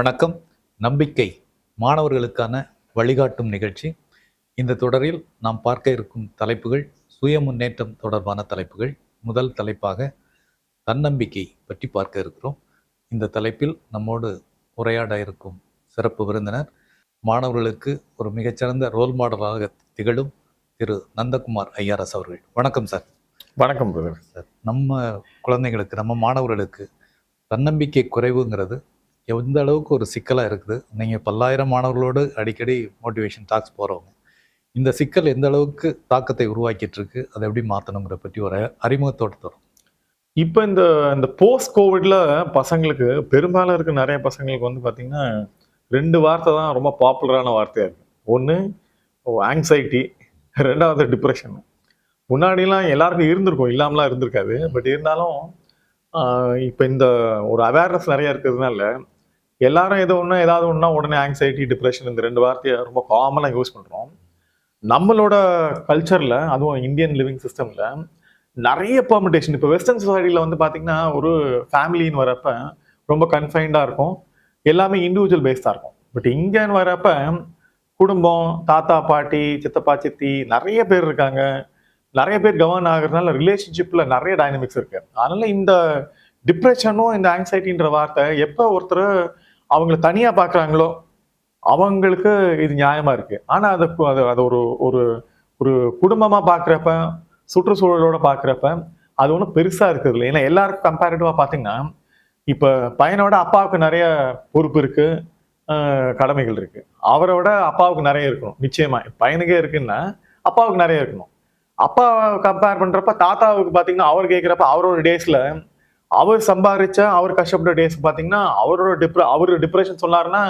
வணக்கம். நம்பிக்கை மாணவர்களுக்கான வழிகாட்டும் நிகழ்ச்சி. இந்த தொடரில் நாம் பார்க்க இருக்கும் தலைப்புகள் சுய முன்னேற்றம் தொடர்பான தலைப்புகள். முதல் தலைப்பாக தன்னம்பிக்கை பற்றி பார்க்க இருக்கிறோம். இந்த தலைப்பில் நம்மோடு உரையாட இருக்கும் சிறப்பு விருந்தினர் மாணவர்களுக்கு ஒரு மிகச்சிறந்த ரோல் மாடலாக திகழும் திரு நந்தகுமார் ஐஆர்எஸ் அவர்கள். வணக்கம் சார். வணக்கம் சார் நம்ம குழந்தைகளுக்கு நம்ம மாணவர்களுக்கு தன்னம்பிக்கை குறைவுங்கிறது எந்த அளவுக்கு ஒரு சிக்கலாக இருக்குது? நீங்கள் பல்லாயிரம் மாணவர்களோடு அடிக்கடி மோட்டிவேஷன் டாக்ஸ் போகிறவங்க இந்த சிக்கல் எந்த அளவுக்கு தாக்கத்தை உருவாக்கிட்டு இருக்கு அதை எப்படி மாற்றணுங்கிற பற்றி ஒரு அறிமுகத்தோடு தரும் இப்போ இந்த இந்த போஸ்ட் கோவிட்ல பசங்களுக்கு பெரும்பாலும் இருக்க நிறைய பசங்களுக்கு வந்து பார்த்தீங்கன்னா ரெண்டு வார்த்தை தான் ரொம்ப பாப்புலரான வார்த்தையாக இருக்குது ஒன்று ஆங்ஸைட்டி ரெண்டாவது டிப்ரெஷன் முன்னாடிலாம் எல்லாருக்கும் இருந்திருக்கும் இல்லாமலாம் இருந்திருக்காது. பட் இருந்தாலும் இப்போ இந்த ஒரு அவேர்னஸ் நிறையா இருக்கிறதுனால எல்லாரும் ஏதோ ஒன்று ஏதாவது ஒன்றா உடனே ஆங்ஸைட்டி டிப்ரெஷன் இந்த ரெண்டு வார்த்தையை ரொம்ப காமனாக யூஸ் பண்ணுறோம் நம்மளோட கல்ச்சரில் அதுவும் இந்தியன் லிவிங் சிஸ்டமில் நிறைய பெர்மிட்டேஷன் இப்போ வெஸ்டர்ன் சொசைட்டியில் வந்து பார்த்திங்கன்னா ஒரு ஃபேமிலின்னு வரப்ப ரொம்ப கன்ஃபைன்டாக இருக்கும். எல்லாமே இண்டிவிஜுவல் பேஸ்டாக இருக்கும். பட் இங்கேன்னு வரப்ப குடும்பம் தாத்தா பாட்டி சித்தப்பா சித்தி நிறைய பேர் இருக்காங்க. நிறைய பேர் கவர்ன் ஆகுறதுனால ரிலேஷன்ஷிப்பில் நிறைய டைனமிக்ஸ் இருக்குது அதனால் இந்த டிப்ரெஷனும் இந்த ஆங்ஸைட்டின்ற வார்த்தை எப்போ ஒருத்தர் அவங்கள தனியாக பார்க்குறாங்களோ அவங்களுக்கு இது நியாயமாக இருக்குது ஆனால் அதை அது அது ஒரு ஒரு ஒரு குடும்பமாக பார்க்குறப்ப சுற்றுச்சூழலோட பார்க்குறப்ப அது ஒன்றும் பெருசாக இருக்குது இல்லை ஏன்னா எல்லாருக்கும் கம்பேரிட்டிவாக பார்த்தீங்கன்னா இப்போ பையனோட அப்பாவுக்கு நிறைய பொறுப்பு இருக்குது கடமைகள் இருக்குது அவரோட அப்பாவுக்கு நிறைய இருக்கணும் நிச்சயமாக பையனுக்கே இருக்குன்னா அப்பாவுக்கு நிறைய இருக்கணும். அப்பா கம்பேர் பண்ணுறப்ப தாத்தாவுக்கு பார்த்தீங்கன்னா அவர் கேட்குறப்ப அவரோட டேஸில் அவர் சம்பாதிச்ச அவர் கஷ்டப்பட்ட டேஸ் பார்த்தீங்கன்னா அவரோட டிப்ர அவர் டிப்ரெஷன் சொன்னாருன்னா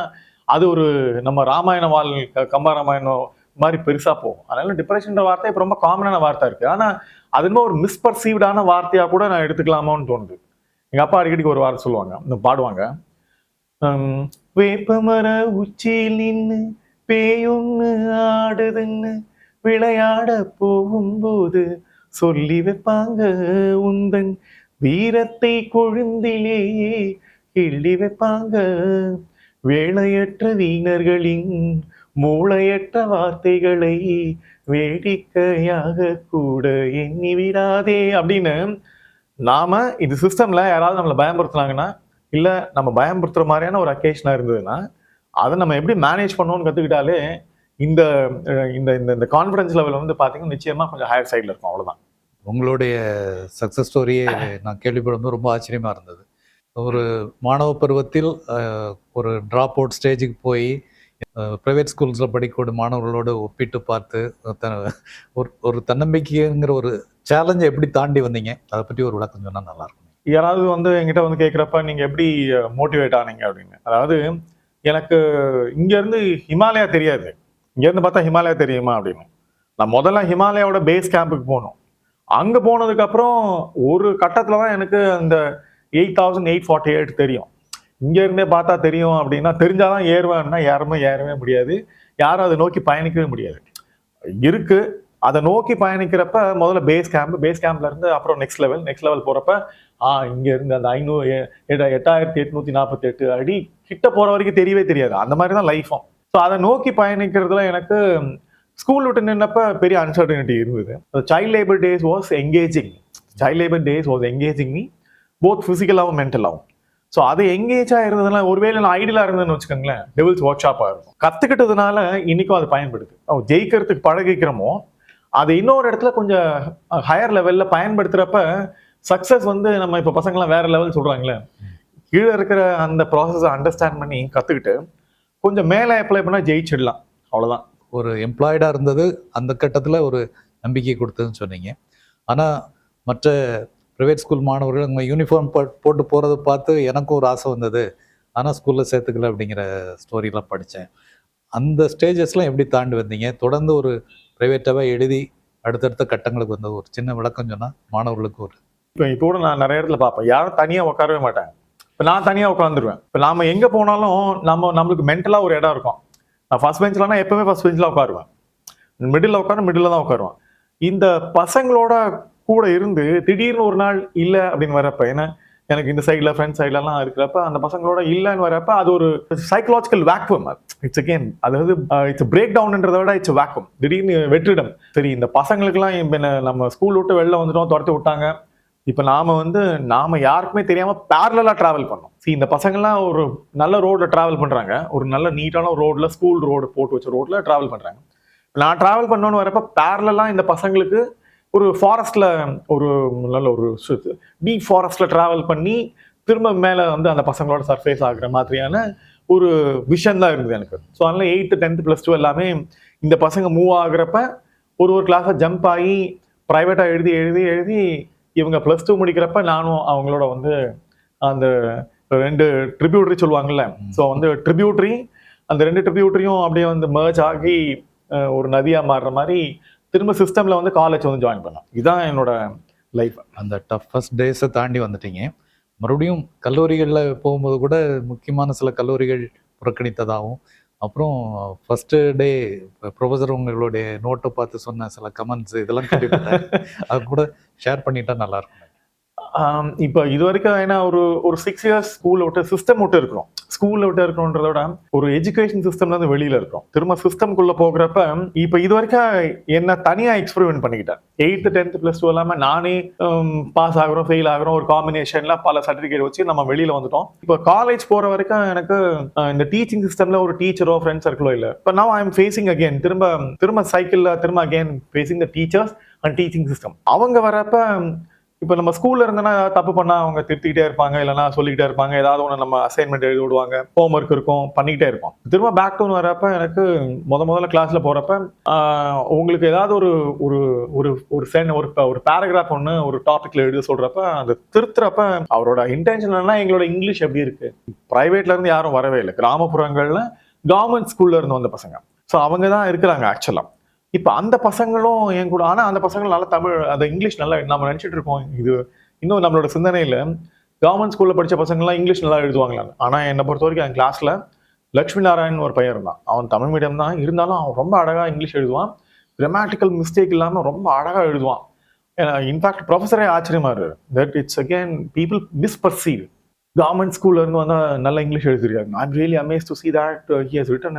அது ஒரு நம்ம ராமாயண வாழ் கம்பராமாயணம் ராமாயணம் மாதிரி பெருசாக போகும். அதனால டிப்ரெஷன்ற வார்த்தை இப்போ ரொம்ப காமனான வார்த்தை இருக்குது ஆனால் அது இன்னும் ஒரு மிஸ்பர்சீவ்டான வார்த்தையாக கூட நான் எடுத்துக்கலாமான்னு தோணுது. எங்கள் அப்பா அடிக்கடிக்கு ஒரு வார்த்தை சொல்லுவாங்க. இந்த பாடுவாங்க. ஹம், வேப்பமர உச்சியில் நின்று பேயொன்னு ஆடுதுன்னு விளையாட போகும்போது சொல்லி வைப்பாங்க உந்தன் வீரத்தை கொழுந்திலேயே கிள்ளி வைப்பாங்க. வேளையற்ற வீணர்களின் மூளையற்ற வார்த்தைகளை வேடிக்கையாக கூட எண்ணி விடாதே அப்படின்னு நாம இது சிஸ்டம்ல யாராவது நம்மளை பயமுறுத்துனாங்கன்னா இல்ல நம்ம பயமுறுத்துற மாதிரியான ஒரு அக்கேஷனா இருந்ததுன்னா அதை நம்ம எப்படி மேனேஜ் பண்ணோம்னு கத்துக்கிட்டாலே இந்த இந்த இந்த இந்த கான்ஃபிடன்ஸ் லெவல் வந்து பாத்தீங்கன்னா நிச்சயமா கொஞ்சம் ஹையர் சைட்ல இருக்கும். அவ்வளவுதான். உங்களுடைய சக்ஸஸ் ஸ்டோரியே நான் கேள்விப்படும்போது ரொம்ப ஆச்சரியமாக இருந்தது. ஒரு மாணவ பருவத்தில் ஒரு ட்ராப் அவுட் ஸ்டேஜுக்கு போய் ப்ரைவேட் ஸ்கூல்ஸில் படிக்கக்கூடிய மாணவர்களோடு ஒப்பிட்டு பார்த்து ஒரு ஒரு தன்னம்பிக்கைங்கிற ஒரு சேலஞ்சை எப்படி தாண்டி வந்தீங்க? அதை பற்றி ஒரு விளக்கம் சொன்னால் நல்லாயிருக்கும் யாராவது வந்து என்கிட்ட வந்து கேட்குறப்ப நீங்கள் எப்படி மோட்டிவேட் ஆனீங்க அப்படின்னு? அதாவது எனக்கு இங்கேருந்து ஹிமாலயா தெரியாது. இங்கேருந்து பார்த்தா ஹிமாலயா தெரியுமா அப்படின்னு? நான் முதல்ல ஹிமாலயாவோட பேஸ் கேம்புக்கு போகணும். அங்கே போனதுக்கப்புறம் ஒரு கட்டத்தில் தான் எனக்கு அந்த eight thousand eight forty eight தெரியும். இங்கேருந்தே பார்த்தா தெரியும் அப்படின்னா தெரிஞ்சால் தான் ஏறுவேன்னா யாருமே ஏறவே முடியாது. யாரும் அதை நோக்கி பயணிக்கவே முடியாது. இருக்குது அதை நோக்கி பயணிக்கிறப்ப முதல்ல பேஸ் கேம்ப் பேஸ் கேம்ப்லேருந்து அப்புறம் நெக்ஸ்ட் லெவல் நெக்ஸ்ட் லெவல் போகிறப்ப ஆ இங்கேருந்து அந்த ஐநூறு எட்டாயிரத்தி எட்நூற்றி நாற்பத்தெட்டு அடி கிட்ட போகிற வரைக்கும் தெரியவே தெரியாது. அந்த மாதிரி தான் லைஃபும் ஸோ அதை நோக்கி பயணிக்கிறதுல எனக்கு ஸ்கூல் விட்டு நின்னப்ப பெரிய அன்சர்டனிட்டி இருந்தது. Child labour days was engaging child labour days was engaging me both ஃபிசிக்கலாகவும் மென்டலாகவும் ஸோ அது எங்கேஜாக இருந்ததுனால ஒருவேளை நான் ஐடியலாக இருந்ததுன்னு வச்சுக்கோங்களேன் டெவில்ஸ் ஒர்க் ஷாப்பாக இருக்கும். கற்றுக்கிட்டதுனால இன்றைக்கும் அது பயன்படுது. ஓ, ஜெயிக்கிறதுக்கு பழகிக்கிறோமோ அது இன்னொரு இடத்துல கொஞ்சம் ஹையர் லெவலில் பயன்படுத்துகிறப்ப சக்ஸஸ் வந்து நம்ம இப்போ பசங்களாம் வேற லெவல் சொல்கிறாங்களே கீழே இருக்கிற அந்த ப்ராசஸை அண்டர்ஸ்டாண்ட் பண்ணி கற்றுக்கிட்டு கொஞ்சம் மேலே அப்ளை பண்ணால் ஜெயிச்சிடலாம். அவ்வளோதான் ஒரு எம்ப்ளாய்டாக இருந்தது அந்த கட்டத்தில் ஒரு நம்பிக்கை கொடுத்ததுன்னு சொன்னீங்க. ஆனால் மற்ற ப்ரைவேட் ஸ்கூல் மாணவர்கள் அவங்க யூனிஃபார்ம் போட்டு போகிறத பார்த்து எனக்கும் ஒரு ஆசை வந்தது. ஆனால் ஸ்கூலில் சேர்த்துக்கல அப்படிங்கிற ஸ்டோரிலாம் படித்தேன். அந்த ஸ்டேஜஸ்லாம் எப்படி தாண்டி வந்தீங்க? தொடர்ந்து ஒரு ப்ரைவேட்டாகவே எழுதி அடுத்தடுத்த கட்டங்களுக்கு வந்த ஒரு சின்ன விளக்கம் சொன்னால் மாணவர்களுக்கு ஒரு இப்போ இப்போ கூட நான் நிறைய இடத்துல பார்ப்பேன். யாரும் தனியாக உட்காரவே மாட்டேன். இப்போ நான் தனியாக உட்காந்துருவேன் இப்போ நாம் எங்கே போனாலும் நம்ம நம்மளுக்கு மென்டலாக ஒரு இடம் இருக்கும். நான் ஃபஸ்ட் பெஞ்சில்னா எப்பவுமே ஃபஸ்ட் பெஞ்சில் உட்காருவேன். மிடில் உட்காந்து மிடில் தான் உட்காருவேன். இந்த பசங்களோட கூட இருந்து திடீர்னு ஒரு நாள் இல்லை அப்படின்னு வரப்ப ஏன்னா எனக்கு இந்த சைடில் ஃப்ரெண்ட் சைட்லலாம் இருக்கிறப்ப அந்த பசங்களோட இல்லைன்னு வரப்ப அது ஒரு சைக்கலாஜிக்கல் வேக்வம் இட்ஸ் அகேன் அதாவது இட்ஸ் பிரேக் டவுன்ன்றத விட இட்ஸ் வேக்வம் திடீர்னு வெற்றிடம். சரி இந்த பசங்களுக்குலாம் நம்ம ஸ்கூல் விட்டு வெளில வந்துட்டோம் துரத்து விட்டாங்க. இப்போ நாம் வந்து நாம் யாருக்குமே தெரியாமல் பேரலாக ட்ராவல் பண்ணோம். சி இந்த பசங்கள்லாம் ஒரு நல்ல ரோடில் ட்ராவல் பண்ணுறாங்க ஒரு நல்ல நீட்டான ரோடில் ஸ்கூல் ரோடு போட்டு வச்ச ரோட்டில் ட்ராவல் பண்ணுறாங்க நான் ட்ராவல் பண்ணோன்னு வரப்போ பேரலா இந்த பசங்களுக்கு ஒரு ஃபாரஸ்ட்டில் ஒரு நல்ல ஒரு டீப் ஃபாரஸ்ட்டில் ட்ராவல் பண்ணி திரும்ப மேலே வந்து அந்த பசங்களோட சர்ஃபேஸ் ஆகுற மாதிரியான ஒரு விஷன் தான் இருந்தது எனக்கு. ஸோ அதனால் எயித்து டென்த்து ப்ளஸ் டூ எல்லாமே இந்த பசங்க மூவ் ஆகுறப்ப ஒரு ஒரு கிளாஸை ஜம்ப் ஆகி ப்ரைவேட்டாக எழுதி எழுதி எழுதி இவங்க ப்ளஸ் டூ முடிக்கிறப்ப நானும் அவங்களோட வந்து அந்த ரெண்டு ட்ரிபியூட்ரி சொல்லுவாங்கல்ல. ஸோ வந்து ட்ரிபியூட்ரி அந்த ரெண்டு ட்ரிபியூட்ரியும் அப்படியே வந்து மேர்ஜ் ஆகி ஒரு நதியாக மாறுற மாதிரி திரும்ப சிஸ்டமில் வந்து காலேஜ் வந்து ஜாயின் பண்ணேன் இதுதான் என்னோட லைஃப் அந்த டஃபஸ்ட் டேஸை தாண்டி வந்துட்டீங்க. மறுபடியும் கல்லூரிகளில் போகும்போது கூட முக்கியமான சில கல்லூரிகள் புறக்கணித்ததாகவும் அப்புறம் ஃபர்ஸ்ட் டே ப்ரொஃபஸர் உங்களுடைய நோட்டை பார்த்து சொன்ன சில கமெண்ட்ஸ் இதெல்லாம் கேள்விப்பட்டேன் அது கூட ஷேர் பண்ணிட்டா நல்லா இருக்கும் ஆம், இப்போ இது வரைக்கும் ஏன்னா ஒரு ஒரு சிக்ஸ் இயர்ஸ் ஸ்கூலில் விட்டு சிஸ்டம் விட்டு இருக்கிறோம். ஸ்கூலில் விட்டு இருக்கணுன்றத விட ஒரு எஜுகேஷன் சிஸ்டம்ல இருந்து வெளியில இருக்கும் திரும்ப சிஸ்டம்குள்ள போகிறப்ப இப்போ இது வரைக்கும் என்ன தனியா எக்ஸ்பெரிமெண்ட் பண்ணிக்கிட்டேன். எயித்து டென்த் பிளஸ் டூ இல்லாமல் நானே பாஸ் ஆகிறோம் ஃபெயில் ஆகுறோம் ஒரு காம்பினேஷன்ல பல சர்டிஃபிகேட் வச்சு நம்ம வெளியில வந்துட்டோம். இப்போ காலேஜ் போற வரைக்கும் எனக்கு இந்த டீச்சிங் சிஸ்டம்ல ஒரு டீச்சரோ ஃப்ரெண்ட் சர்க்கிளோ இல்லை. இப்போ நான் ஐ எம் ஃபேசிங் அகேன் திரும்ப திரும்ப சைக்கிளில் திரும்ப again facing the teachers and teaching system அவங்க வரப்ப இப்போ நம்ம ஸ்கூல்ல இருந்தனா தப்பு பண்ணா அவங்க திருத்திக்கிட்டே இருப்பாங்க இல்லைன்னா சொல்லிக்கிட்டே இருப்பாங்க. ஏதாவது ஒன்று நம்ம அசைன்மெண்ட் எழுதி விடுவாங்க. ஹோம் ஒர்க் இருக்கும் பண்ணிக்கிட்டே இருப்போம். திரும்ப பேக் டவுன் வரப்ப எனக்கு முத முதல்ல கிளாஸ்ல போறப்ப உங்களுக்கு ஏதாவது ஒரு ஒரு ஒரு ஒரு சென் ஒரு ஒரு பேராகிராஃப் ஒன்று ஒரு டாபிக்ல எழுத சொல்றப்ப அந்த திருத்துறப்ப அவரோட இன்டென்ஷன் என்ன எங்களோட இங்கிலீஷ் எப்படி இருக்கு? பிரைவேட்ல இருந்து யாரும் வரவே இல்லை. கிராமப்புறங்கள்ல கவர்மெண்ட் ஸ்கூல்ல இருந்து வந்த பசங்க. ஸோ அவங்க தான் இருக்கிறாங்க ஆக்சுவலாக இப்போ அந்த பசங்களும் என் கூட ஆனால் அந்த பசங்களும் நல்லா தமிழ் அந்த இங்கிலீஷ் நல்லா நம்ம நினச்சிட்டு இருக்கோம். இது இன்னும் நம்மளோட சிந்தனையில் கவர்மெண்ட் ஸ்கூலில் படித்த பசங்கள்லாம் இங்கிலீஷ் நல்லா எழுதுவாங்களான்னு ஆனால் என்னை பொறுத்த வரைக்கும் என் கிளாஸில் லட்சுமி நாராயண் ஒரு பையன் இருந்தான். அவன் தமிழ் மீடியம் தான். இருந்தாலும் அவன் ரொம்ப அழகாக இங்கிலீஷ் எழுதுவான். கிராமட்டிக்கல் மிஸ்டேக் இல்லாமல் ரொம்ப அழகாக எழுதுவான். இன்ஃபேக்ட் ப்ரொஃபஸரே ஆச்சரியமாக இருக்கு that it's again people misperceive government ஸ்கூல்ல இருந்து நல்லா இங்கிலீஷ் எழுதிருக்காங்க I'm really amaze to see that he has written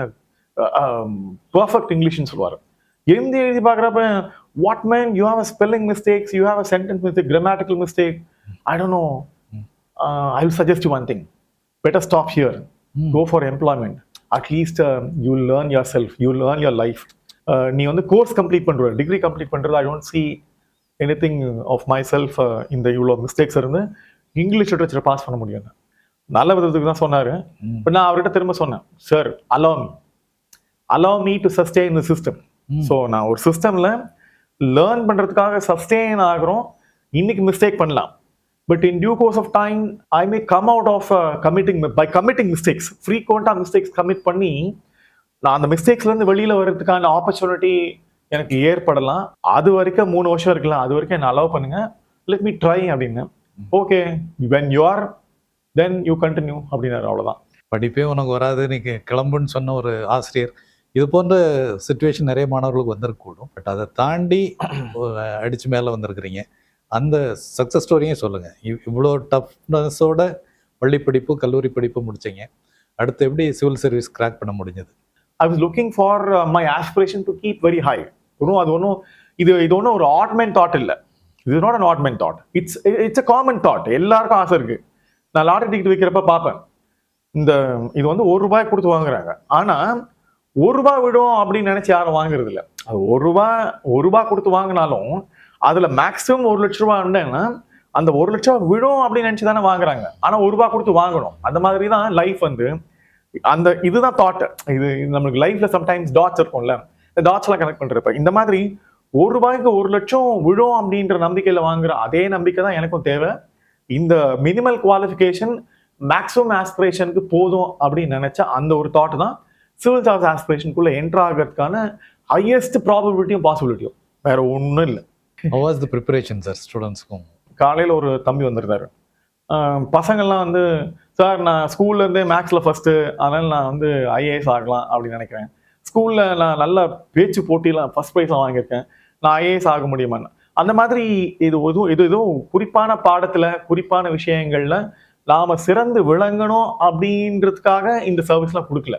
perfect இங்கிலீஷ்னு சொல்லுவார். எழுதி எழுதி பார்க்குறப்ப what man you have a spelling mistakes you have a sentence mistake grammatical mistake I don't know I will suggest one thing better stop here go for employment at least you learn yourself you learn your life நீ வந்து course complete பண்ற degree complete பண்றது I don't see anything of myself இந்த இவ்வளோ mistakes இருந்து English literature pass பண்ண முடியும் நல்ல விதத்துக்கு தான் சொன்னாரு. இப்போ நான் அவர்கிட்ட திரும்ப சொன்னேன். Sir allow me allow me to sustain the system. So நான் ஒரு சிஸ்டம்ல லேர்ன் பண்றதுக்காக சஸ்டெயின் ஆகிறோம். இன்னைக்கு மிஸ்டேக் பண்ணலாம். But in due course of time I may come out of committing by committing mistakes ஃப்ரீக்வெண்ட்டாக மிஸ்டேக்ஸ் கமிட் பண்ணி நான் அந்த மிஸ்டேக்ஸ்ல இருந்து வெளியில வர்றதுக்கான ஆப்பர்ச்சுனிட்டி எனக்கு ஏற்படலாம். அது வரைக்கும் மூணு வருஷம் இருக்கலாம். அது வரைக்கும் என்ன அலோவ் பண்ணுங்க. லெட் மீ ட்ரை அப்படின்னு. Okay when you are then you continue அப்படின்னாரு. அவ்வளவுதான். படிப்பே உனக்கு வராது. நீ கிளம்புன்னு சொன்ன ஒரு ஆசிரியர். இது போன்ற சுச்சுவேஷன் நிறைய மாணவர்களுக்கு வந்திருக்கக்கூடும். பட் அதை தாண்டி அடித்து அடிச்சு மேலே வந்திருக்கிறீங்க. அந்த சக்ஸஸ் ஸ்டோரியும் சொல்லுங்கள் இவ்- இவ்வளோ டஃப்னஸோட பள்ளி படிப்பு கல்லூரி படிப்பு முடிச்சீங்க. அடுத்து எப்படி சிவில் சர்வீஸ் கிராக் பண்ண முடிஞ்சது? I was looking for my aspiration to keep very high ஒன்றும் அது ஒன்றும் இது இது ஒன்றும் ஒரு ஆட்மெண்ட் தாட் இல்லை. இது not an adamant thought it's it's a common thought எல்லாருக்கும் ஆசை இருக்குது நான் லாட்டரி டிக்கெட் வைக்கிறப்ப பார்ப்பேன். இந்த இது வந்து ஒரு ரூபாய் கொடுத்து வாங்குறாங்க. ஆனால் ஒரு ரூபா விடும் அப்படின்னு நினைச்சு யாரும் வாங்குறது இல்லை அது ஒரு ரூபா ஒரு ரூபா கொடுத்து வாங்கினாலும் அதுல மேக்ஸிமம் ஒரு லட்ச ரூபா உண்டுன்னா அந்த ஒரு லட்சம் ரூபா விடும் அப்படின்னு நினைச்சு தானே வாங்குறாங்க. ஆனா ஒரு ரூபா கொடுத்து வாங்கணும். அந்த மாதிரி தான் லைஃப் வந்து. அந்த இதுதான் தாட் இது இது நம்மளுக்கு லைஃப்ல சம்டைம்ஸ் டாட்ஸ் இருக்கும்ல. இந்த டாட்ஸ்லாம் கனெக்ட் பண்றப்ப இந்த மாதிரி ஒரு ரூபாய்க்கு ஒரு லட்சம் விழும் அப்படின்ற நம்பிக்கையில் வாங்குற அதே நம்பிக்கை தான் எனக்கும் தேவை. இந்த மினிமல் குவாலிஃபிகேஷன் மேக்ஸிமம் ஆஸ்பிரேஷனுக்கு போதும் அப்படின்னு நினச்சா அந்த ஒரு தாட் தான் சிவில் சர்வீஸ் ஆஸ்பிரேஷனுக்குள்ள என்டர் ஆகிறதுக்கான ஹையஸ்ட் ப்ராபபிலிட்டியும் பாசிபிலிட்டியும் வேற ஒன்றும் இல்லை. வாஸ் த ப்ரிப்பரேஷன் சார் ஸ்டூடெண்ட்ஸ்க்கும் காலையில் ஒரு தம்பி வந்திருந்தாரு. பசங்கள்லாம் வந்து சார் நான் ஸ்கூல்ல இருந்தே மேக்ஸில் ஃபர்ஸ்ட்டு அதனால நான் வந்து ஐஏஎஸ் ஆகலாம் அப்படின்னு நினைக்கிறேன். ஸ்கூலில் நான் நல்ல பேச்சு போட்டியில் ஃபர்ஸ்ட் ப்ரைஸ்லாம் வாங்கியிருக்கேன். நான் ஐஏஎஸ் ஆக முடியுமான்னு அந்த மாதிரி இது எதுவும் இது எதுவும் குறிப்பான பாடத்துல குறிப்பான விஷயங்கள்ல நாம சிறந்து விளங்கணும் அப்படின்றதுக்காக இந்த சர்வீஸ்லாம் கொடுக்கல.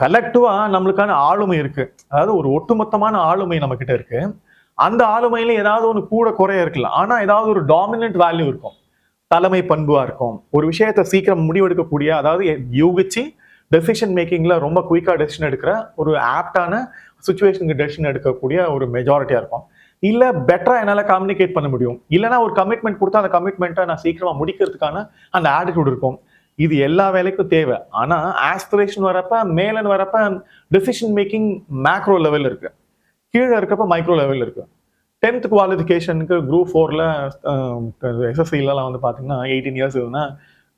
கலெக்டிவா நம்மளுக்கான ஆளுமை இருக்கு. அதாவது ஒரு ஒட்டுமொத்தமான ஆளுமை நம்ம கிட்ட இருக்கு. அந்த ஆளுமையில ஏதாவது ஒன்று கூட குறைய இருக்கலாம். ஆனா ஏதாவது ஒரு டாமினன்ட் வேல்யூ இருக்கும். தலைமை பண்புவா இருக்கும். ஒரு விஷயத்த சீக்கிரம் முடிவெடுக்கக்கூடிய அதாவது யூகிச்சு டெசிஷன் மேக்கிங்ல ரொம்ப குயிக்காக டெசிஷன் எடுக்கிற ஒரு ஆப்டான சுச்சுவேஷனுக்கு டெசிஷன் எடுக்கக்கூடிய ஒரு மெஜாரிட்டியா இருக்கும். இல்ல பெட்டரா என்னால கம்யூனிகேட் பண்ண முடியும். இல்லைன்னா ஒரு கமிட்மெண்ட் கொடுத்தா அந்த கமிட்மெண்ட்டை நான் சீக்கிரமா முடிக்கிறதுக்கான அந்த ஆட்டிடியூட் இருக்கும். இது எல்லா வேலைக்கும் தேவை. ஆனால் ஆஸ்பிரேஷன் வரப்ப மேலன் வரப்ப டெசிஷன் மேக்கிங் மேக்ரோ லெவல் இருக்கு. கீழே இருக்கப்ப மைக்ரோ லெவல் இருக்கு. டென்த் குவாலிஃபிகேஷனுக்கு குரூப் ஃபோரில் எஸ்எஸ்சிலலாம் வந்து பார்த்தீங்கன்னா எயிட்டீன் இயர்ஸ் இருக்குன்னா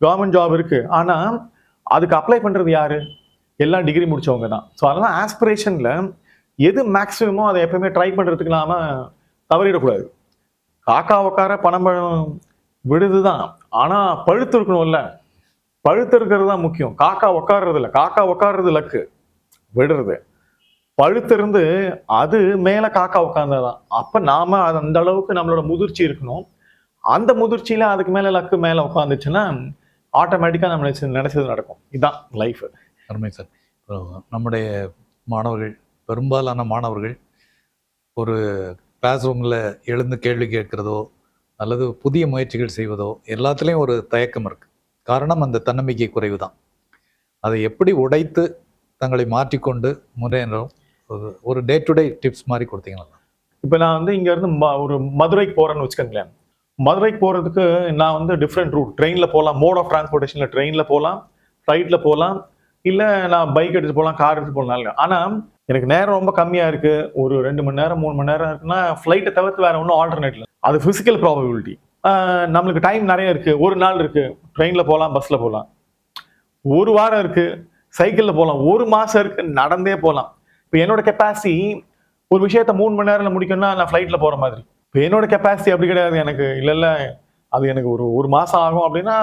கவர்மெண்ட் ஜாப் இருக்குது ஆனால் அதுக்கு அப்ளை பண்ணுறது யார்? எல்லாம் டிகிரி முடித்தவங்க தான். ஸோ அதெல்லாம் ஆஸ்பிரேஷனில் எது மேக்ஸிமமோ அதை எப்பயுமே ட்ரை பண்ணுறதுக்கு இல்லாமல் தவறிடக்கூடாது. காக்கா உக்கார பணம் பழம் விடுது தான் ஆனால் பழுத்து இருக்கணும்ல. பழுத்து இருக்கிறது தான் முக்கியம். காக்கா உக்காடுறது இல்லை காக்கா உக்காடுறது லக்கு. விடுறது. பழுத்திருந்து அது மேலே காக்கா உட்காந்தது தான் அப்போ நாம் அது அந்த அளவுக்கு நம்மளோட முதிர்ச்சி இருக்கணும். அந்த முதிர்ச்சியில் அதுக்கு மேலே லக்கு மேலே உட்காந்துச்சுன்னா ஆட்டோமேட்டிக்காக நம்ம நினச்சது நினச்சது நடக்கும். இதுதான் லைஃப் அருமை சார். நம்முடைய மாணவர்கள் பெரும்பாலான மாணவர்கள் ஒரு கிளாஸ் ரூமில் எழுந்து கேள்வி கேட்கிறதோ அல்லது புதிய முயற்சிகள் செய்வதோ எல்லாத்துலேயும் ஒரு தயக்கம் இருக்குது காரணம் அந்த தன்னம்பிக்கை குறைவு தான் அதை எப்படி உடைத்து தங்களை மாற்றிக்கொண்டு முறையினரும் ஒரு ஒரு டே டு டே டிப்ஸ் மாதிரி கொடுத்தீங்களா? இப்போ நான் வந்து இங்கேருந்து ம- ஒரு மதுரைக்கு போகிறேன்னு வச்சுக்கோங்களேன். மதுரைக்கு போகிறதுக்கு நான் வந்து டிஃப்ரெண்ட் ரூட் ட்ரெயினில் போகலாம் மோட் ஆஃப் டிரான்ஸ்போர்ட்டேஷன்ல ட்ரெயினில் போகலாம் ஃப்ளைட்டில் போகலாம் இல்லை நான் பைக் எடுத்து போகலாம் கார் எடுத்து போகலாம் ஆனால் எனக்கு நேரம் ரொம்ப கம்மியாக இருக்குது ஒரு ரெண்டு மணி நேரம் மூணு மணி நேரம் இருக்குன்னா ஃப்ளைட்டை தவிர்த்து வேற ஒன்றும் ஆல்டர்னேட் இல்லை. அது ஃபிசிக்கல் ப்ராபபிலிட்டி நம்மளுக்கு டைம் நிறைய இருக்குது ஒரு நாள் இருக்குது ட்ரெயினில் போகலாம் பஸ்ஸில் போகலாம் ஒரு வாரம் இருக்குது சைக்கிளில் போகலாம் ஒரு மாதம் இருக்குது நடந்தே போகலாம் இப்போ என்னோட கெப்பாசிட்டி ஒரு விஷயத்த மூணு மணி நேரத்தில் முடிக்கணும்னா நான் ஃப்ளைட்டில் போகிற மாதிரி. இப்போ என்னோட கெப்பாசிட்டி அப்படி கிடையாது. எனக்கு இல்லைல்ல அது எனக்கு ஒரு ஒரு மாதம் ஆகும் அப்படின்னா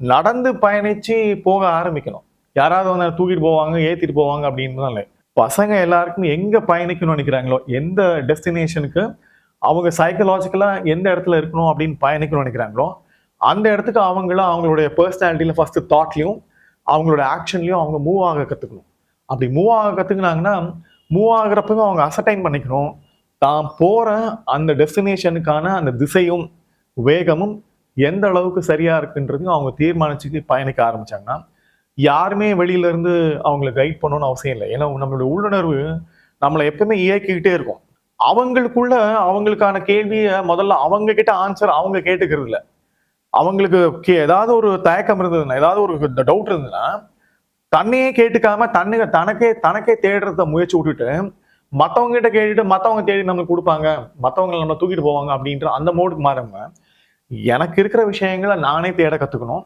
நடந்து பயணித்து போக ஆரம்பிக்கணும். யாராவது வந்து தூக்கிட்டு போவாங்க ஏற்றிட்டு போவாங்க அப்படின்றதுலாம் இல்லை. பசங்க எல்லாருக்கும் எங்கே பயணிக்கணும்னு நினைக்கிறாங்களோ எந்த டெஸ்டினேஷனுக்கு அவங்க சைக்கலாஜிக்கலாக எந்த இடத்துல இருக்கணும் அப்படின்னு பயணிக்கணும்னு நினைக்கிறாங்களோ அந்த இடத்துக்கு அவங்கள அவங்களுடைய பர்சனாலிட்டியில் ஃபஸ்ட்டு தாட்லையும் அவங்களோட ஆக்ஷன்லேயும் அவங்க மூவ் ஆக கற்றுக்கணும் அப்படி மூவ் ஆக கற்றுக்கினாங்கன்னா மூவ் ஆகுறப்பவே அவங்க அசர்டைன் பண்ணிக்கணும். தான் போகிற அந்த டெஸ்டினேஷனுக்கான அந்த திசையும் வேகமும் எந்த அளவுக்கு சரியாக இருக்குன்றதையும் அவங்க தீர்மானிச்சுட்டு பயணிக்க ஆரம்பித்தாங்கன்னா யாருமே வெளியில இருந்து அவங்கள கைட் பண்ணணும்னு அவசியம் இல்லை. ஏன்னா நம்மளுடைய உள்ளுணர்வு நம்மளை எப்பவுமே இயக்கிக்கிட்டே இருக்கும். அவங்களுக்குள்ள அவங்களுக்கான கேள்வியை முதல்ல அவங்க கிட்ட ஆன்சர் அவங்க கேட்டுக்கிறது இல்லை. அவங்களுக்கு கே- ஏதாவது ஒரு தயக்கம் இருந்ததுன்னா ஏதாவது ஒரு டவுட் இருந்ததுன்னா தன்னையே கேட்டுக்காம தன்னுக்கு தனக்கே தனக்கே தேடுறத முயற்சி விட்டுட்டு மற்றவங்க கிட்ட கேட்டுட்டு மற்றவங்க தேடி நம்மளுக்கு கொடுப்பாங்க. மற்றவங்க நம்ம தூக்கிட்டு போவாங்க அப்படின்ற அந்த மோடுக்கு மாறாம எனக்கு இருக்கிற விஷயங்களை நானே தேட கற்றுக்கணும்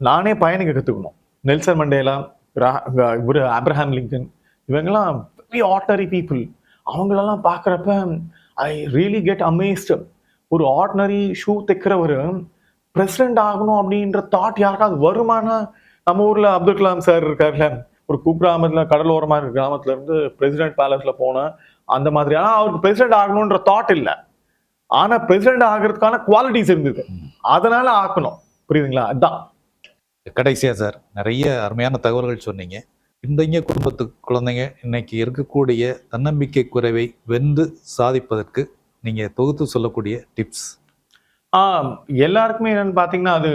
நானே பயணிக்க கற்றுக்கணும் நெல்சன் மண்டேலா இவர் ஆப்ரஹாம் லிங்கன் இவங்கெல்லாம் வெரி ஆர்டரி பீப்புள் அவங்களெல்லாம் பார்க்குறப்ப ஐ ரியலி கெட் அமேஸ்டு ஒரு ஆர்டினரி ஷூ தைக்கிறவர் பிரசிடெண்ட் ஆகணும் அப்படின்ற தாட் யாருக்காவது வருமானா நம்ம ஊரில் அப்துல் கலாம் சார் இருக்கார்ல. ஒரு குக்கிராமத்தில் கடலோரமாக இருக்கிற கிராமத்துல இருந்து பிரசிடென்ட் பேலஸில் போனேன் அந்த மாதிரி. ஆனால் அவருக்கு பிரசிடென்ட் ஆகணுன்ற தாட் இல்லை. ஆனால் பிரசிடென்ட் ஆகிறதுக்கான குவாலிட்டிஸ் இருந்தது. அதனால ஆக்கணும். புரியுதுங்களா? அதான். கடைசியா சார் நிறைய அருமையான தகவல்கள் சொன்னீங்க. இன்றைய குடும்பத்து குழந்தைங்க இன்னைக்கு இருக்கக்கூடிய தன்னம்பிக்கை குறைவை வென்று சாதிப்பதற்கு நீங்க தொகுத்து சொல்லக்கூடிய டிப்ஸ். எல்லாருக்குமே என்னன்னு பார்த்தீங்கன்னா அது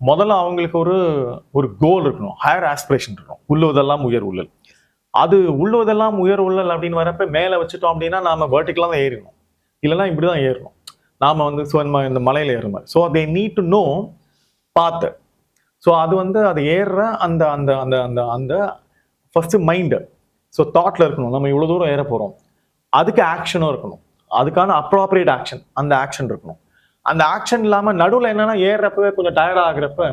முதல்ல அவங்களுக்கு ஒரு ஒரு கோல் இருக்கணும். ஹையர் ஆஸ்பிரேஷன் இருக்கணும். உள்ளுவதெல்லாம் உயர் உள்ளல். அது உள்ளுவதெல்லாம் உயர் உள்ளல் அப்படின்னு வரப்ப மேலே வச்சுட்டோம் அப்படின்னா நாம வேர்ட்டிக்கலாக தான் ஏறிடணும் இல்லைன்னா இப்படி தான் ஏறணும். நாம வந்து so இந்த மலையில் ஏறுற மாதிரி. So they need to know பார்த்து ஸோ அது வந்து அது ஏறுற அந்த அந்த அந்த அந்த அந்த ஃபஸ்ட்டு மைண்டு ஸோ தாட்டில் இருக்கணும். நம்ம இவ்வளோ தூரம் ஏற போகிறோம் அதுக்கு ஆக்ஷனும் இருக்கணும். அதுக்கான அப்ராப்ரியேட் ஆக்ஷன் அந்த ஆக்ஷன் இருக்கணும். அந்த ஆக்ஷன் இல்லாமல் நடுவில் என்னென்னா ஏறுறப்பவே கொஞ்சம் டயர்ட் ஆகுறப்ப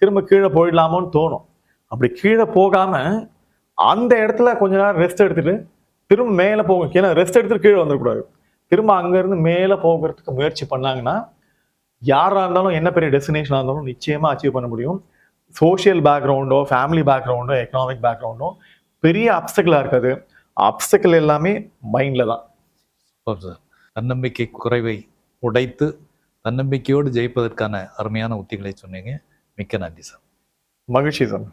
திரும்ப கீழே போயிடலாமோன்னு தோணும். அப்படி கீழே போகாமல் அந்த இடத்துல கொஞ்ச நேரம் ரெஸ்ட் எடுத்துகிட்டு திரும்ப மேலே போகும் ஏன்னா ரெஸ்ட் எடுத்துட்டு கீழே வந்துடக்கூடாது திரும்ப அங்கேருந்து மேலே போகிறதுக்கு முயற்சி பண்ணாங்கன்னா யாராக இருந்தாலும் என்ன பெரிய டெஸ்டினேஷனாக இருந்தாலும் நிச்சயமாக அச்சீவ் பண்ண முடியும். சோஷியல் பேக்ரவுண்டோ ஃபேமிலி பேக்ரவுண்டோ எக்கனாமிக் பேக்ரவுண்டோ பெரிய அப்சக்கிளாக இருக்காது. அப்சக்கிள் எல்லாமே மைண்ட்ல தான். சார் தன்னம்பிக்கை குறைவை உடைத்து தன்னம்பிக்கையோடு ஜெயிப்பதற்கான அருமையான உத்திகளை சொன்னீங்க. மிக்க நன்றி சார் மகிழ்ச்சி சார்